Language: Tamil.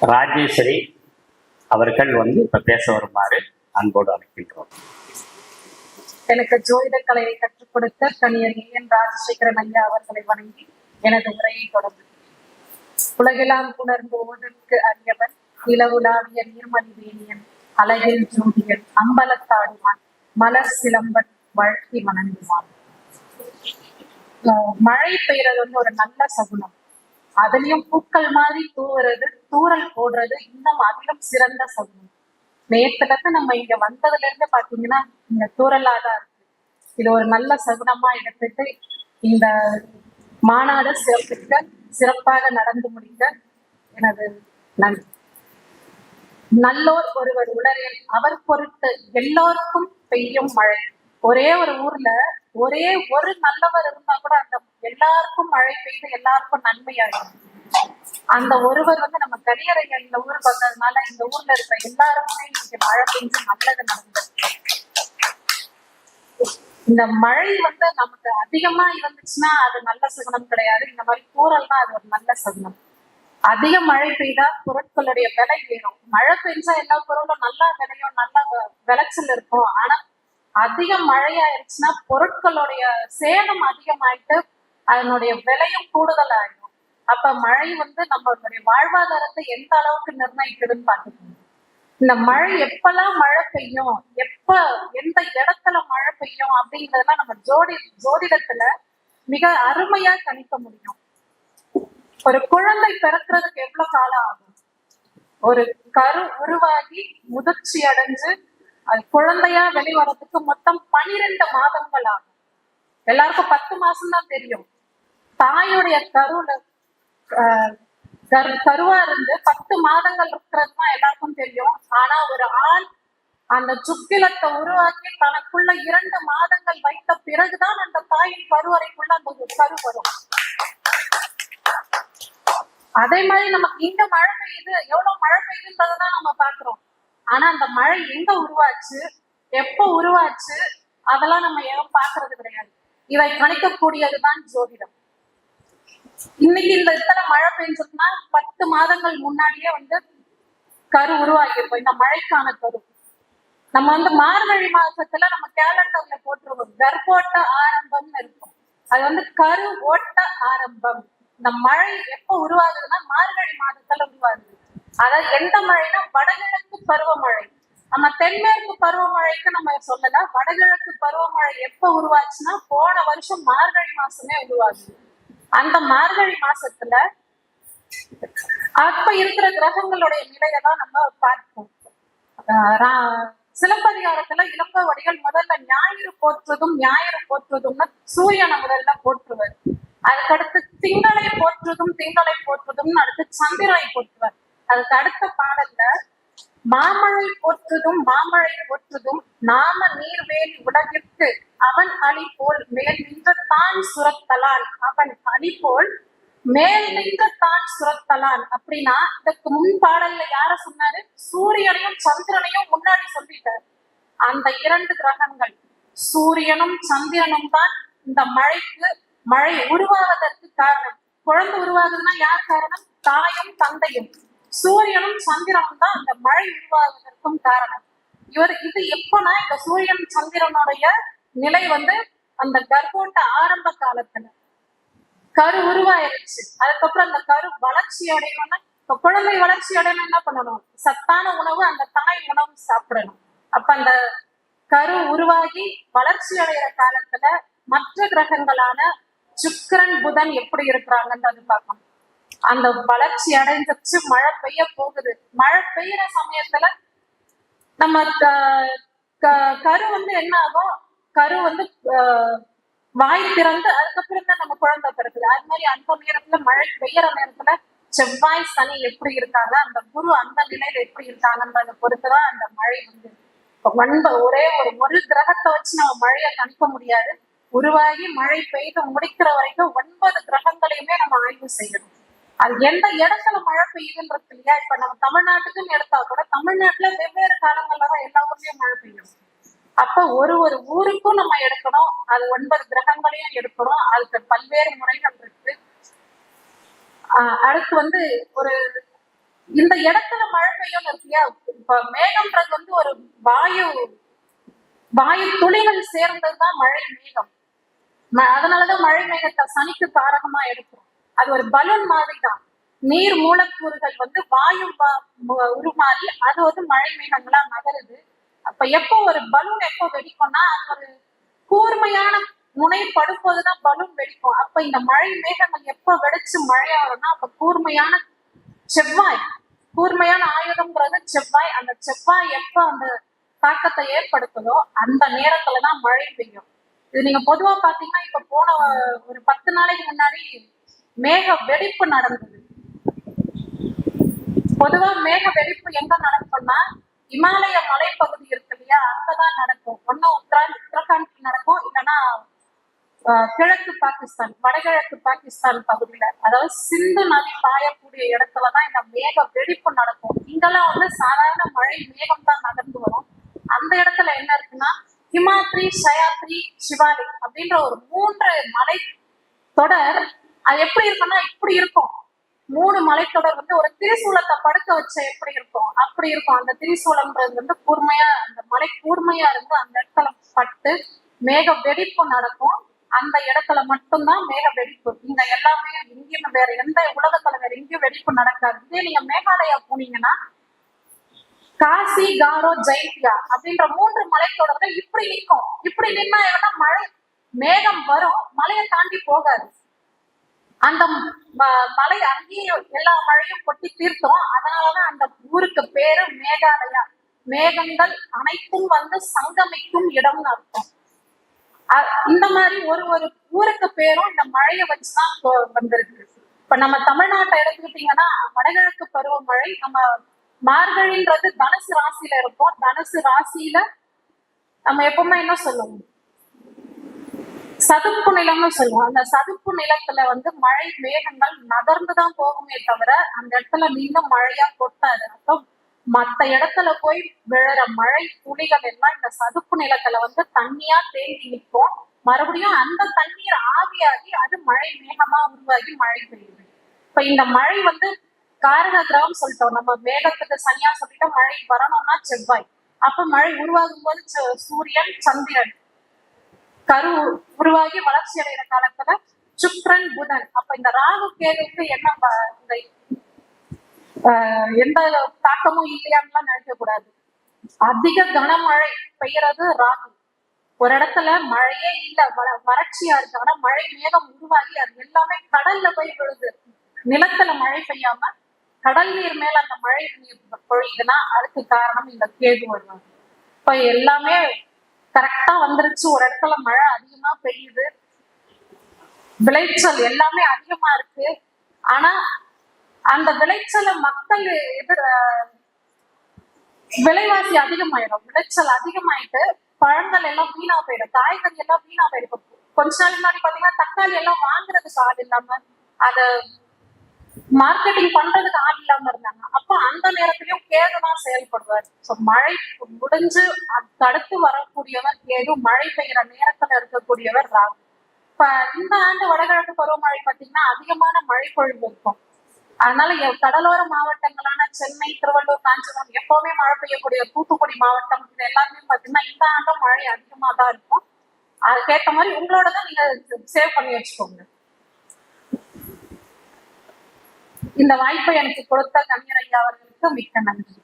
ராஜேஸ்வரி அவர்கள் வந்து இப்ப பேச வருமாறு அன்போடு அழைக்கின்றோம். எனக்கு ஜோதிட கலையை கற்றுக் கொடுத்த கணியர் என் ராஜசேகரன் ஐயா அவர்களை வணங்கி எனது உரையை தொடர்ந்து உலகெல்லாம் உணர்ந்து ஓதற்கு அறியவன் நிலவுலாவிய நீர்மணி வேணியன் அழகில் ஜோதியன் அம்பலத்தாடுவான் மலர் சிலம்பன் வழக்கி மணங்குவான் மழை பெய்யறது வந்து ஒரு நல்ல சகுனம். அதுலயும் பூக்கள் மாதிரி தூவுறது தூரல் போடுறது இன்னும் அதிலும் சிறந்த சகுனம் நேத்துல நம்ம இங்க வந்ததுல இருந்து பாத்தீங்கன்னா இந்த தூறலா தான் இருக்கு. இது ஒரு நல்ல சகுனமா எடுத்துட்டு இந்த மாநாடு சிறப்பிக்க சிறப்பாக நடந்து முடிக்க எனது நன்றி. நல்லோர் ஒருவர் உளரேல் அவர் பொருட்டு எல்லோருக்கும் பெய்யும் மழை. ஒரே ஒரு ஊர்ல ஒரே ஒரு நல்லவர் இருந்தா கூட அந்த எல்லாருக்கும் மழை பெய்து எல்லாருக்கும் நன்மையாயிடும். அந்த ஒருவர் வந்து நம்ம கடியறைங்க இந்த ஊருக்கு வந்ததுனால இந்த ஊர்ல இருக்க எல்லாருக்குமே இன்னைக்கு மழை பெஞ்சு நல்லது நடந்தது. இந்த மழை வந்து நமக்கு அதிகமா இருந்துச்சுன்னா அது நல்ல சகுனம் கிடையாது. இந்த மாதிரி கூறல் தான் அது ஒரு நல்ல சகுனம். அதிக மழை பெய்தா பொருட்களுடைய விலை ஏறும். மழை பெஞ்சா எல்லா பொருளும் நல்லா விளையும் நல்லா விளைச்சல் இருக்கும். ஆனா அதிக மழையாயிருச்சுன்னா பொருட்களுடைய சேதம் அதிகமாயிட்டு அதனுடைய விலையும் கூடுதல் ஆயிடும் அப்ப மழை வந்து நம்மளுடைய வாழ்வாதாரத்தை எந்த அளவுக்கு நிர்ணயிக்குதுன்னு பாத்துக்கணும் இந்த மழை எப்பெல்லாம் மழை பெய்யும் எப்ப எந்த இடத்துல மழை பெய்யும் அப்படிங்கறதெல்லாம் நம்ம ஜோடி ஜோதிடத்துல மிக அருமையா கணிக்க முடியும். ஒரு குழந்தை பிறக்கிறதுக்கு எவ்வளவு காலம் ஆகும்? ஒரு கரு உருவாகி முதிர்ச்சி அடைஞ்சு அது குழந்தையா வெளிவரதுக்கு மொத்தம் பனிரெண்டு மாதங்கள் ஆகும் எல்லாருக்கும் பத்து மாசம் தான் தெரியும். தாயுடைய கருவுல கருவா இருந்து பத்து மாதங்கள் இருக்கிறது தான் எல்லாருக்கும் தெரியும். ஆனா ஒரு ஆண் அந்த சுக்கிலத்தை உருவாக்கி தனக்குள்ள இரண்டு மாதங்கள் வைத்த பிறகுதான் அந்த தாயின் கருவறைக்குள்ள அந்த கரு வரும். அதே மாதிரி நமக்கு இங்க மழை பெய்யுது எவ்வளவு மழை பெய்யுதுன்றதான் நம்ம பாக்குறோம் ஆனா அந்த மழை எங்க உருவாச்சு? எப்ப உருவாச்சு? அதெல்லாம் நம்ம எதுவும் பாக்குறது கிடையாது. இதை கணிக்கக்கூடியதுதான் ஜோதிடம். இன்னைக்கு இந்த இத்தனை மழை பெஞ்சதுன்னா பத்து மாதங்கள் முன்னாடியே வந்து கரு உருவாகியிருக்கும். இந்த மழைக்கான கரு. நம்ம வந்து மார்கழி மாசத்துல நம்ம கேலண்டர்ல போட்டுருவோம் கர்ப்போட்ட ஆரம்பம்னு இருக்கும். அது வந்து கரு ஓட்ட ஆரம்பம். இந்த மழை எப்ப உருவாகுதுன்னா மார்கழி மாதத்துல உருவாகுது. அதாவது எந்த மழைனா வடகிழக்கு பருவமழை. நம்ம தென்மேற்கு பருவமழைக்கு நம்ம சொல்லலாம் வடகிழக்கு பருவமழை எப்ப உருவாச்சுன்னா போன வருஷம் மார்கழி மாசமே உருவாகுது அந்த மார்கழி மாசத்துல அப்ப இருக்கிற கிரகங்களுடைய நிலையை தான் நம்ம பார்ப்போம். ஆஹ் ரா- சிலப்பதிகாரத்துல இளம்பவடிகள் முதல்ல ஞாயிறு போற்றுவதும் ஞாயிறு போற்றுவதும்னு சூரியனை முதல்ல போற்றுவர். அதுக்கடுத்து திங்களை போற்றுவதும் திங்களை போற்றுதும்னு அடுத்து சந்திரனை போற்றுவர். அதுக்கு அடுத்த பாடல்ல மாமழை போற்றுதும் மாமழை போற்றுதும் நாம நீர்வேலி உலகிற்கு அவன் அழி போல் மேல் நின்ற தான் சுரத்தலான் அவன் அழி போல் மேல் நின்ற தான் சுரத்தலான். அப்படின்னா இதுக்கு முன் பாடல்ல யார சொன்னாரு? சூரியனையும் சந்திரனையும் முன்னாடி சொல்லிட்டாரு. அந்த இரண்டு கிரகங்கள் சூரியனும் சந்திரனும் தான் இந்த மழைக்கு மழை உருவாவதற்கு காரணம். குழந்தை உருவாகுதுன்னா யார் காரணம்? தாயும் தந்தையும். சூரியனும் சந்திரனும் தான் அந்த மழை உருவாகுவதற்கும் காரணம். இவர் இது எப்பனா இந்த சூரியன் சந்திரனுடைய நிலை வந்து அந்த கர்ப்போட்ட ஆரம்ப காலத்துல கரு உருவாயிருச்சு. அதுக்கப்புறம் அந்த கரு வளர்ச்சி அடையணும்னா இப்ப குழந்தை வளர்ச்சி அடையணும் என்ன பண்ணணும்? சத்தான உணவு அந்த தாய் உணவு சாப்பிடணும். அப்ப அந்த கரு உருவாகி வளர்ச்சி அடைகிற காலத்துல மற்ற கிரகங்களான சுக்கரன் புதன் எப்படி இருக்கிறாங்கன்றது பார்க்கணும். அந்த வளர்ச்சி அடைஞ்சிருச்சு மழை பெய்ய போகுது. மழை பெய்யற சமயத்துல நம்ம க- கரு வந்து என்ன ஆகும்? கரு வந்து ஆஹ், வாய் திறந்து அதுக்கப்புறம் தான் நம்ம குழந்தை பிறகு அது மாதிரி அந்த நேரத்துல மழை பெய்யற நேரத்துல செவ்வாய் சனி எப்படி இருக்காங்க? அந்த குரு அந்த நிலையில எப்படி இருக்காங்கன்றத பொறுத்துதான் அந்த மழை வந்து வந்த ஒரே ஒரு ஒரு கிரகத்தை வச்சு நம்ம மழையை கணிக்க முடியாது. உருவாகி மழை பெய்து முடிக்கிற வரைக்கும் ஒன்பது கிரகங்களையுமே நம்ம ஆய்வு செய்யணும். அது எந்த இடத்துல மழை பெய்யுதுன்றது இல்லையா இப்ப நம்ம தமிழ்நாட்டுக்குன்னு எடுத்தா கூட தமிழ்நாட்டுல வெவ்வேறு காலங்கள்ல தான் எல்லா ஊர்லயும் மழை பெய்யும். அப்ப ஒரு ஒரு ஊருக்கும் நம்ம எடுக்கணும். அது ஒன்பது கிரகங்களையும் எடுக்கணும். அதுக்கு பல்வேறு முறைகள் இருக்கு. அடுத்து வந்து ஒரு இந்த இடத்துல மழை பெய்யும் இருக்கியா? இல்லையா இப்ப மேகம்ன்றது வந்து ஒரு வாயு வாயு துளிகள் சேர்ந்ததுதான் மழை மேகம். அதனாலதான் மழை மேகத்தை சனிக்கு காரகமா எடுக்கிறோம். அது ஒரு பலூன் மாதிரி தான் நீர் மூலக்கூறுகள் வந்து வாயு உருமாறி அது வந்து மழை மேகங்களா நகருது. அப்ப எப்போ ஒரு பலூன் எப்போ வெடிக்கும்னா அது ஒரு கூர்மையான முனை படும்போதுதான் பலூன் வெடிக்கும். அப்ப இந்த மழை மேகங்கள் எப்ப வெடிச்சு மழையாகும்னா அப்ப கூர்மையான செவ்வாய் கூர்மையான ஆயுதம்ங்கிறது செவ்வாய். அந்த செவ்வாய் எப்ப அந்த தாக்கத்தை ஏற்படுத்துதோ அந்த நேரத்துலதான் மழை பெய்யும். இது நீங்க பொதுவா பாத்தீங்கன்னா இப்ப போன ஒரு பத்து நாளைக்கு முன்னாடி மேக வெடிப்பு நடந்தது. பொதுவா மேக வெடிப்பு எங்க நடக்கும்னா இமாலய மலைப்பகுதி இருக்கு இல்லையா அங்கதான் நடக்கும். ஒண்ணு உத்தரா உத்தரகாண்ட் நடக்கும் இல்லைன்னா கிழக்கு பாகிஸ்தான் வடகிழக்கு பாகிஸ்தான் பகுதியில. அதாவது சிந்து நதி பாயக்கூடிய இடத்துலதான் இந்த மேக வெடிப்பு நடக்கும். இங்கெல்லாம் வந்து சாதாரண மழை மேகம் தான் நகர்ந்து வரும். அந்த இடத்துல என்ன இருக்குன்னா ஹிமாத்ரி சயாத்ரி சிவாலி அப்படின்ற ஒரு மூன்று மலை தொடர் அது எப்படி இருக்கும்னா இப்படி இருக்கும். மூணு மலைத்தொடர் வந்து ஒரு திரிசூலத்தை படுக்க வச்ச எப்படி இருக்கும்? அப்படி இருக்கும். அந்த திரிசூலம்ன்றது வந்து கூர்மையா அந்த மலை கூர்மையா இருந்து அந்த இடத்துல பட்டு மேக வெடிப்பு நடக்கும். அந்த இடத்துல மட்டும்தான் மேக வெடிப்பு. இங்க எல்லாமே எங்கேயும் வேற எந்த உலகத்துல வேற எங்கேயும் வெடிப்பு நடக்காது. இதே நீங்க மேகாலயா போனீங்கன்னா காசி காரோ ஜெயந்தியா அப்படின்ற மூன்று மலைத்தொடர்கள் இப்படி நிற்கும். இப்படி நின்னா என்ன மழை மேகம் வரும். மலையை தாண்டி போகாது. அந்த மலை அங்கேயே எல்லா மழையும் கொட்டி தீர்த்தோம். அதனாலதான் அந்த ஊருக்கு பேரு மேகாலயா. மேகங்கள் அனைத்தும் வந்து சங்கமிக்கும் இடம்னு அர்த்தம். அ- இந்த மாதிரி ஒரு ஒரு ஊருக்கு பேரும் இந்த மழையை வச்சுதான் வந்திருக்கு. இப்ப நம்ம தமிழ்நாட்டை எடுத்துக்கிட்டீங்கன்னா வடகிழக்கு பருவமழை நம்ம மார்கழின்றது தனுசு ராசியில இருக்கும் தனுசு ராசியில நம்ம எப்பவுமே என்ன சொல்லுவோம்? சதுப்பு நிலம்னு சொல்லுவோம். அந்த சதுப்பு நிலத்துல வந்து மழை மேகங்கள் நகர்ந்துதான் போகுமே தவிர அந்த இடத்துல நின்று மழையா கொட்டாது. அப்போ மத்த இடத்துல போய் விழுற மழை துளிகள் எல்லாம் இந்த சதுப்பு நிலத்துல வந்து தண்ணியா தேங்கி நிற்கும். மறுபடியும் அந்த தண்ணீர் ஆவியாகி அது மழை மேகமா உருவாகி மழை பெய்யுது. இப்ப இந்த மழை வந்து காரக கிரகம் சொல்லிட்டோம். நம்ம மேகத்துக்கு சனியா சொல்லிட்டோம் மழை வரணும்னா செவ்வாய். அப்ப மழை உருவாகும் போது சூரியன் சந்திரன். கரு உருவாகி வளர்ச்சி அடைகிற காலத்துல சுக்ரன் புதன். அப்ப இந்த ராகு கேதுக்கு என்ன இந்த ஆஹ், எந்த தாக்கமும் இல்லையான்லாம் நினைக்க கூடாது. அதிக கனமழை பெய்யறது ராகு. ஒரு இடத்துல மழையே இல்ல வ- வறட்சியா இருக்கு. ஆனா மழை மேகம் உருவாகி அது எல்லாமே கடல்ல போய் விழுது. நிலத்துல மழை பெய்யாம கடல் நீர் மேல அந்த மழை நீர் பொழியுதுன்னா அதுக்கு காரணம் இந்த கேது வருவாங்க இப்ப எல்லாமே கரெக்டா வந்துருச்சு. ஒரு இடத்துல மழை அதிகமா பெய்யுது. விளைச்சல் எல்லாமே அதிகமா இருக்கு. ஆனா அந்த விளைச்சலை மக்கள் எதிர் விலைவாசி அதிகமாயிடும். விளைச்சல் அதிகமாயிட்டு பழங்கள் எல்லாம் வீணா போயிடும். காய்கறி எல்லாம் வீணா போயிடும். கொஞ்ச நாள் முன்னாடி பாத்தீங்கன்னா தக்காளி எல்லாம் வாங்குறதுக்கு ஆள் இல்லாம அத மார்க்கெட்டிங் பண்றதுக்கு ஆள் இல்லாம இருந்தாங்க அப்ப அந்த கேதுனா செயல்படுவார். சோ மழை முடிஞ்சு தடுத்து வரக்கூடியவர் கேது மழை பெய்யற நேரத்துல இருக்கக்கூடியவர் ராகு. இப்ப இந்த ஆண்டு வடகிழக்கு பருவமழை பாத்தீங்கன்னா அதிகமான மழை பொழிவு இருக்கும். அதனால எ- கடலோர மாவட்டங்களான சென்னை திருவள்ளூர் காஞ்சிபுரம் எப்பவுமே மழை பெய்யக்கூடிய தூத்துக்குடி மாவட்டம் இது எல்லாமே பாத்தீங்கன்னா இந்த ஆண்டும் மழை அதிகமா தான் இருக்கும். அதுக்கேற்ற மாதிரி உங்களோட தான் நீங்க சேவ் பண்ணி வச்சுக்கோங்க. இந்த வாய்ப்பை எனக்கு கொடுத்த கவிஞர் ஐயா அவர்களுக்கு மிக்க நன்றி.